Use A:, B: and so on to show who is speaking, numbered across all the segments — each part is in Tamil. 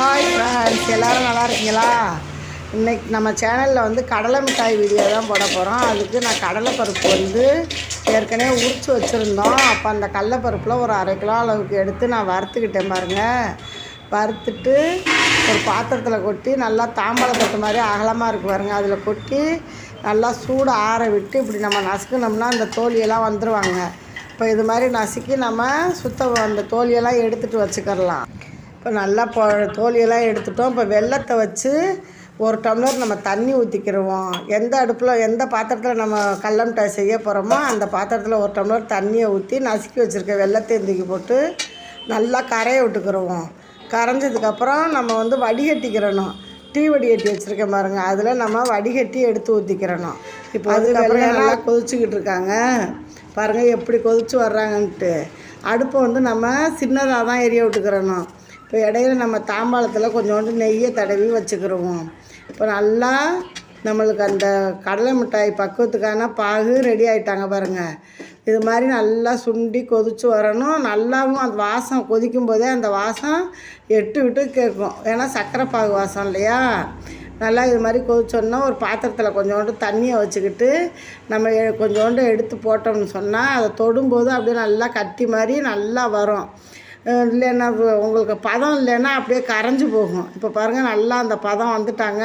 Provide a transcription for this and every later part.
A: ஹாய் ஃப்ரெண்ட்ஸ் எல்லோரும் நல்லா இருக்கீங்களா? இன்னைக்கு நம்ம சேனலில் வந்து கடலை மிட்டாய் வீடியோ தான் போட போகிறோம் அதுக்கு நான் கடலைப்பருப்பு வந்து ஏற்கனவே உரித்து வச்சுருந்தோம். அப்போ அந்த கடலைப்பருப்பில் ஒரு அரை கிலோ அளவுக்கு எடுத்து நான் வறுத்துக்கிட்டேன் பாருங்கள் வறுத்துட்டு ஒரு பாத்திரத்தில் கொட்டி நல்லா தாம்பாளத்தட்டு மாதிரி அகலமாக இருக்கு பாருங்கள் அதில் கொட்டி நல்லா சூடு ஆற விட்டு இப்படி நம்ம நசுக்கணும்னா அந்த தோலியெல்லாம் வந்துடுவாங்க இப்போ இது மாதிரி நசுக்கி நம்ம சுத்த அந்த தோலியெல்லாம் எடுத்துகிட்டு வச்சுக்கிறலாம். இப்போ நல்லா பொ தோலியெல்லாம் எடுத்துட்டோம். இப்போ வெள்ளத்தை வச்சு ஒரு டம்ளர் நம்ம தண்ணி ஊற்றிக்கிடுவோம் எந்த அடுப்பில் எந்த பாத்திரத்தில் நம்ம கடல மிட்டாய் செய்ய போகிறோமோ அந்த பாத்திரத்தில் ஒரு டம்ளர் தண்ணியை ஊற்றி நசுக்கி வச்சுருக்க வெள்ளத்தையும் தூக்கி போட்டு நல்லா கரைய விட்டுக்கிடுவோம் கரைஞ்சதுக்கப்புறம் நம்ம வந்து வடிகட்டிக்கிறணும் டீ வடிகட்டி வச்சுருக்கேன் பாருங்கள் அதில் நம்ம வடிகட்டி எடுத்து ஊற்றிக்கிறணும் இப்போ அதுக்கப்புறம் நல்லா கொதிச்சுக்கிட்டு இருக்காங்க. பாருங்கள் எப்படி கொதிச்சு வர்றாங்கன்ட்டு. அடுப்பை வந்து நம்ம சின்னதாக தான் எரிய விட்டுக்கிறணும் இப்போ இடையில நம்ம தாம்பாளத்தில் கொஞ்சோண்டு நெய்யை தடவி வச்சுக்கிருவோம். இப்போ நல்லா நம்மளுக்கு அந்த கடலை மிட்டாய் பக்குவத்துக்கான பாகு ரெடி ஆகிட்டாங்க பாருங்கள் இது மாதிரி நல்லா சுண்டி கொதிச்சு வரணும். நல்லாவும் அந்த வாசம் கொதிக்கும் போதே அந்த வாசம் எட்டு விட்டு கேட்கும். ஏன்னா சர்க்கரை பாகு வாசம் இல்லையா? நல்லா இது மாதிரி கொதிச்சோன்னா ஒரு பாத்திரத்தில் கொஞ்சோண்டு தண்ணியை வச்சுக்கிட்டு நம்ம எ- கொஞ்சோண்டு எடுத்து போட்டோம்னு சொன்னால் அதை தொடும்போது அப்படியே நல்லா கட்டி மாதிரி நல்லா வரும். இல்லைன்னா உங்களுக்கு பதம் இல்லைன்னா அப்படியே கரைஞ்சு போகும். இப்போ பாருங்கள் நல்லா அந்த பதம் வந்துட்டாங்க.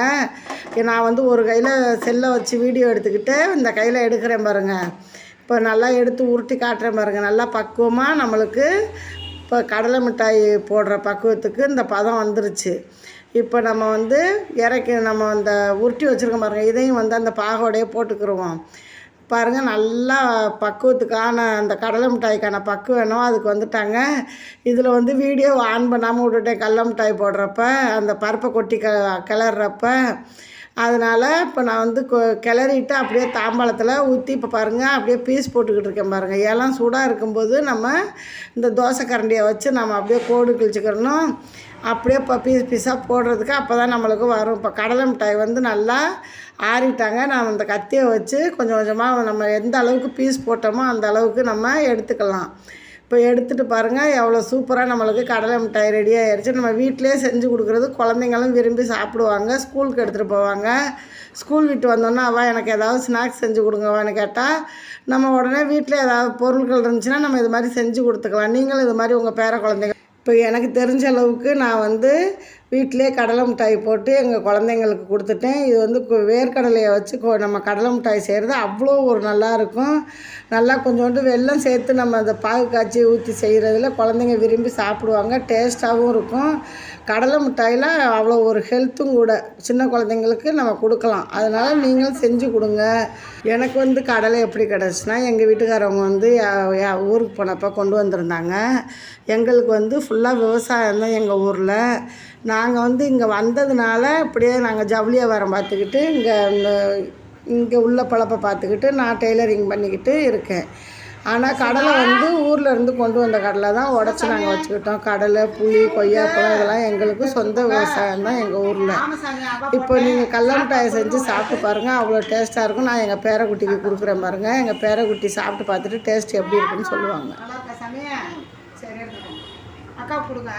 A: நான் வந்து ஒரு கையில் செல்லை வச்சு வீடியோ எடுத்துக்கிட்டு இந்த கையில் எடுக்கிறேன் பாருங்கள் இப்போ நல்லா எடுத்து உருட்டி காட்டுறேன் பாருங்கள் நல்லா பக்குவமாக நம்மளுக்கு இப்போ கடலை மிட்டாய் போடுற பக்குவத்துக்கு இந்த பதம் வந்துருச்சு. இப்போ நம்ம வந்து இறக்கி நம்ம அந்த உருட்டி வச்சுருக்கோம் பாருங்கள் இதையும் வந்து அந்த பாகோடையே போட்டுக்கிருவோம். பாருங்கள் நல்லா பக்குவத்துக்கான அந்த கடலை மிட்டாய்க்கான பக்குவம் வேணும் அதுக்கு வந்துட்டாங்க. இதில் வந்து வீடியோ ஆன் பண்ணாமல் விட்டுட்டேன் கடலை மிட்டாய் போடுறப்ப அந்த பருப்பை கொட்டி க கிளறப்ப அதனால் இப்போ நான் வந்து கொ- கிளறிட்டு அப்படியே தாம்பாளத்தில் ஊற்றி இப்போ பாருங்கள் அப்படியே பீஸ் போட்டுக்கிட்டு இருக்கேன் பாருங்கள் ஏலம் சூடாக இருக்கும்போது நம்ம இந்த தோசை கரண்டியை வச்சு நம்ம அப்படியே கோடு கிழிச்சிக்கிறணும் அப்படியே இப்போ பீஸ் பீஸாக போடுறதுக்கு அப்போ தான் நம்மளுக்கு வரும். இப்போ கடலை மிட்டாய் வந்து நல்லா ஆறிட்டாங்க. நான் அந்த கத்தியை வச்சு கொஞ்சம் கொஞ்சமாக நம்ம எந்த அளவுக்கு பீஸ் போட்டோமோ அந்த அளவுக்கு நம்ம எடுத்துக்கலாம். இப்போ எடுத்துகிட்டு பாருங்கள் எவ்வளோ சூப்பராக நம்மளுக்கு கடலை மிட்டாய் ரெடி ஆயிடுச்சு நம்ம வீட்டிலே செஞ்சு கொடுக்குறது குழந்தைங்களும் விரும்பி சாப்பிடுவாங்க ஸ்கூலுக்கு எடுத்துகிட்டு போவாங்க. ஸ்கூல் விட்டு வந்தோன்னே அவள் எனக்கு ஏதாவது ஸ்நாக்ஸ் செஞ்சு கொடுங்கவான்னு கேட்டால் நம்ம உடனே வீட்டில் ஏதாவது பொருட்கள் இருந்துச்சுன்னா நம்ம இது மாதிரி செஞ்சு கொடுத்துக்கலாம். நீங்களும் இது மாதிரி உங்கள் பேர குழந்தைங்க இப்போ எனக்கு தெரிஞ்ச அளவுக்கு நான் வந்து வீட்டிலே கடலை மிட்டாய் போட்டு எங்கள் குழந்தைங்களுக்கு கொடுத்துட்டேன். இது வந்து வேர்க்கடலையை வச்சு கொ- நம்ம கடலை மிட்டாய் செய்கிறது அவ்வளோ ஒரு நல்லாயிருக்கும் நல்லா கொஞ்சோண்டு வெள்ளம் சேர்த்து நம்ம அந்த பாகு காய்ச்சி ஊற்றி செய்கிறதுல குழந்தைங்க விரும்பி சாப்பிடுவாங்க டேஸ்ட்டாகவும் இருக்கும். கடலை மிட்டாயில் அவ்வளோ ஒரு ஹெல்த்தும் கூட சின்ன குழந்தைங்களுக்கு நம்ம கொடுக்கலாம். அதனால் நீங்களும் செஞ்சு கொடுங்க. எனக்கு வந்து கடலை எப்படி கிடச்சுன்னா எங்கள் வீட்டுக்காரவங்க வந்து ஊருக்கு போனப்போ கொண்டு வந்திருந்தாங்க. எங்களுக்கு வந்து ஃபுல்லாக விவசாயம் தான் எங்கள் ஊரில். நாங்கள் வந்து இங்கே வந்ததுனால இப்படியே நாங்கள் ஜவுளி பார்த்துக்கிட்டு இங்கே இந்த இங்கே உள்ள பழப்பை பார்த்துக்கிட்டு நான் டெய்லரிங் பண்ணிக்கிட்டு இருக்கேன். ஆனால் கடலை வந்து ஊரில் இருந்து கொண்டு வந்த கடலை தான் உடச்சி நாங்கள் வச்சுக்கிட்டோம். கடலை புளி கொய்யாப்பழம் இதெல்லாம் எங்களுக்கு சொந்த விவசாயம் தான் எங்கள் ஊரில். இப்போ நீங்கள் கடல மிட்டாயை செஞ்சு சாப்பிட்டு பாருங்கள் அவ்வளோ டேஸ்ட்டாக இருக்கும். நான் எங்கள் பேரக்குட்டிக்கு கொடுக்குறேன் பாருங்கள் எங்கள் பேரக்குட்டி சாப்பிட்டு பார்த்துட்டு டேஸ்ட் எப்படி இருக்குன்னு சொல்லுவாங்க.
B: அக்கா கொடுங்க.